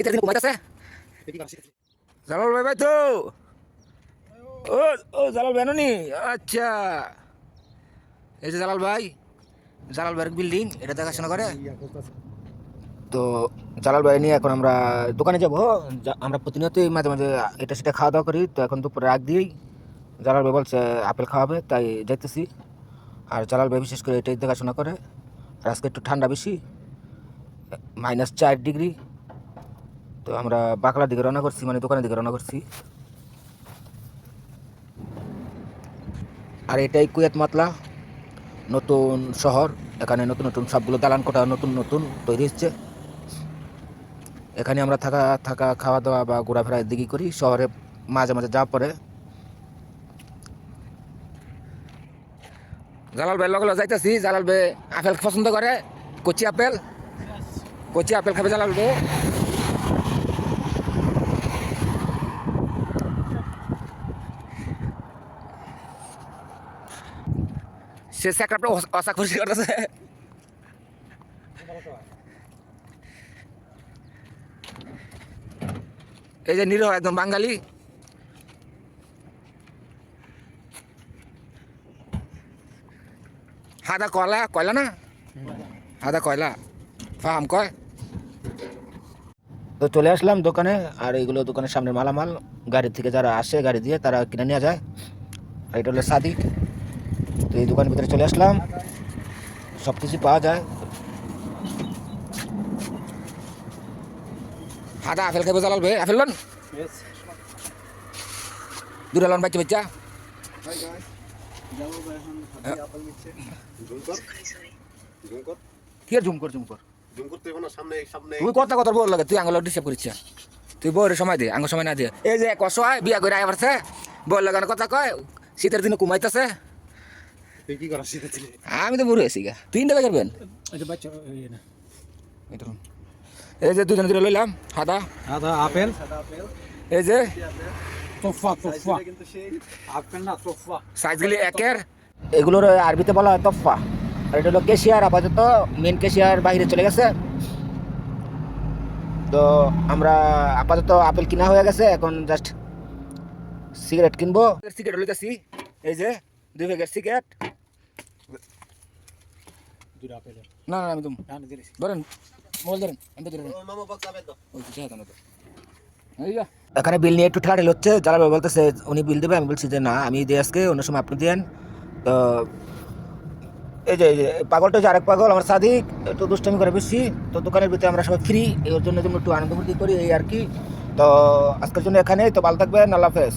শীতের দিন ঘুমাইতেছে জালাল ভাই ভাই, তো। ও ও, জালাল ভাই নি আচ্ছা। এই যে জালাল ভাই, জালাল ভাইয়ের বিল্ডিং এটা দেখাশোনা করে। তো জালাল ভাই নিয়ে এখন আমরা দোকানে যাব যা- আমরা প্রতিনিয়তই মাঝে মাঝে এটা সেটা খাওয়া দাওয়া করি, তো এখন দুপুরে রাগ দিয়েই জালাল ভাই বলছে, আপেল খাওয়াবে, তাই যাইতেছি। আর জালাল ভাই বিশেষ করে এটাই দেখাশোনা করে। আর আজকে একটু ঠান্ডা বেশি মাইনাস চার ডিগ্রি তো আমরা বাকলার দিকে রওনা করছি মানে দোকানের দিকে রওনা করছি। আর এটাই কুয়েত মাতলা, নতুন শহর, এখানে নতুন নতুন সবগুলো দালান কোটা নতুন নতুন তৈরি হচ্ছে। এখানে আমরা থাকা থাকা খাওয়া দাওয়া বা ঘোরাফেরা দিকে করি, শহরে মাঝে মাঝে যাওয়া পরে। জালাল ভাই লগে যাইতেছি, জালাল ভাই আপেল পছন্দ করে, কচি আপেল। কচি আপেল খাবে জালাল ভাই সে স্যাকরাপটা অসা খুশি করতেছে। এই যে নিরহ একদম বাঙালি। হাদা কয়লা? কয়লা না? হাদা কয়লা? ফাহাম কয়? তো চলে আসলাম দোকানে, আর এইগুলো দোকানের সামনে মালামাল। গাড়ি থেকে যারা আসে, গাড়ি দিয়ে তারা কিনে নিয়ে যায়। আর এটা হলো সাদি তো এই দোকানের ভিতরে চলে আসলাম। সব কিছু পাওয়া যায়। হাদা আপেল খাবে জালাল ভাই আপেল লন? দুটা লন বাচ্চা। বাচ্চা কি জুম কর জুম কর? সামনে সামনে। তুই কথা কথা বল লাগে তুই আঙুল ডিস্টার্ব করিস তুই বউরে সময় দে আঙুল সময় না দিয়ে এই যে কষায় বিয়া করে আয় পারছে বল লাগানো কথা কয় শীতের দিনে কুমাইতেছে তুই কি করার শিখেছিলি আমি তো বুড়ো আছি গা। এটা বাচ্চা না। এটা এই যে দুজন দুটো লইলাম হাদা আদা আপেল। এই যে তোফা তোফা। আপেল না তোফা। সাইজগুলি একের। এগুলোর আরবিতে বলা হয় তফা। আর এটা হলো কেশিয়ার আপাতত মেন কেশিয়ার বাইরে চলে গেছে। তো আমরা আপাতত আপেল কিনা হয়ে গেছে এখন জাস্ট সিগারেট কিনবো। সিগারেট লইতেছি। এই যে দুই প্যাকেট সিগারেট দুটো না না আমি তো ডান দিয়েছি ধরেন মোবাইল ধরেন আমি ধরেন ওই না তো। এখানে বিল নিয়ে একটু ঠাড়েল হচ্ছে যারা বলতেছে উনি বিল দেবে আমি বলছি যে না আমি দিয়ে আজকে অন্য সময় আপনি দেন। তো এই যে এই যে পাগলটা যে আরেক পাগল আমার সাদিক একটু দুষ্টামি করে বেশি তো দোকানের ভিতরে আমরা সবাই ফ্রি এর জন্য একটু আনন্দ ফুর্তি করি এই আর কি। তো আজকের জন্য এখানেই তো ভালো থাকবেন আল্লাহ হাফেজ।